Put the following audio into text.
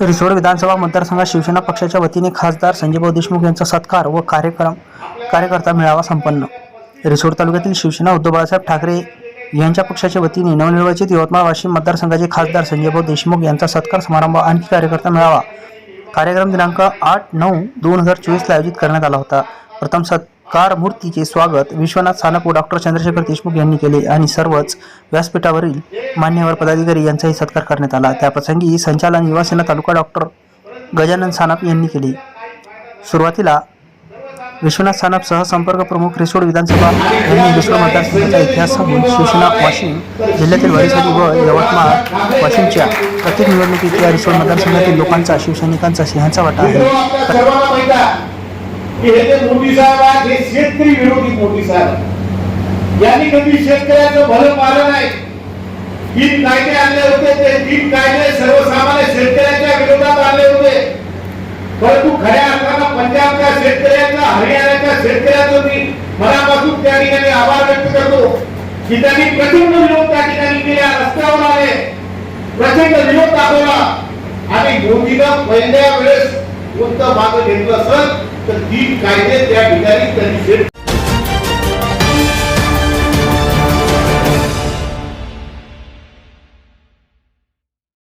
रिसोड विधानसभा मतदारसंघात शिवसेना पक्षाच्या वतीने खासदार संजयभाऊ देशमुख यांचा सत्कार व कार्यक्रम कार्यकर्ता मेळावा संपन्न. रिसोड तालुक्यातील शिवसेना उद्धव बाळासाहेब ठाकरे यांच्या पक्षाच्या वतीने नवनिर्वाचित यवतमाळ वाशिम मतदारसंघाचे खासदार संजयभाऊ देशमुख यांचा सत्कार समारंभ आणखी कार्यकर्ता मेळावा. कार्यक्रम दिनांक आठ नऊ दोन हजार चोवीसला आयोजित करण्यात आला होता. प्रथम सत् कार मूर्तीचे स्वागत विश्वनाथ सानप व डॉक्टर चंद्रशेखर देशमुख यांनी केले आणि सर्वच व्यासपीठावरील मान्यवर पदाधिकारी यांचाही सत्कार करण्यात आला. त्याप्रसंगी संचालन युवासेना तालुका डॉक्टर गजानन सानप यांनी केले. सुरुवातीला विश्वनाथ सानप सहसंपर्क प्रमुख रिसोड विधानसभा यांनी विश्व मतदारसंघाचा इतिहास सांगून शिवसेना वाशिम जिल्ह्यातील वारीसाठी व यवतमाळ वाशिमच्या प्रत्येक निवडणुकीत या रिसोड मतदारसंघातील लोकांचा शिवसैनिकांचा सिंहाचा वाटा आहे. की हे जे मोदी साहेब आहेत हे शेतकरी विरोधी मोदी साहेब यांनी कधी शेतकऱ्याचं भलं पाहिलं नाही. तीन कायदे आणले होते ते. तीन कायदे सर्वसामान्य शेतकऱ्यांच्या विरोधात आणले होते. परंतु खऱ्या अर्थानं पंजाबच्या शेतकऱ्यांचा हरियाणाच्या शेतकऱ्याचं मी मनापासून त्या ठिकाणी आभार व्यक्त करतो की त्यांनी प्रचंड विरोध त्या ठिकाणी केला. रस्त्यावर आले. प्रचंड विरोध दाखवला. आणि मोदीनं पहिल्या वेळेस कोणतं मागं घेतलं सर? तर ती कायदे त्या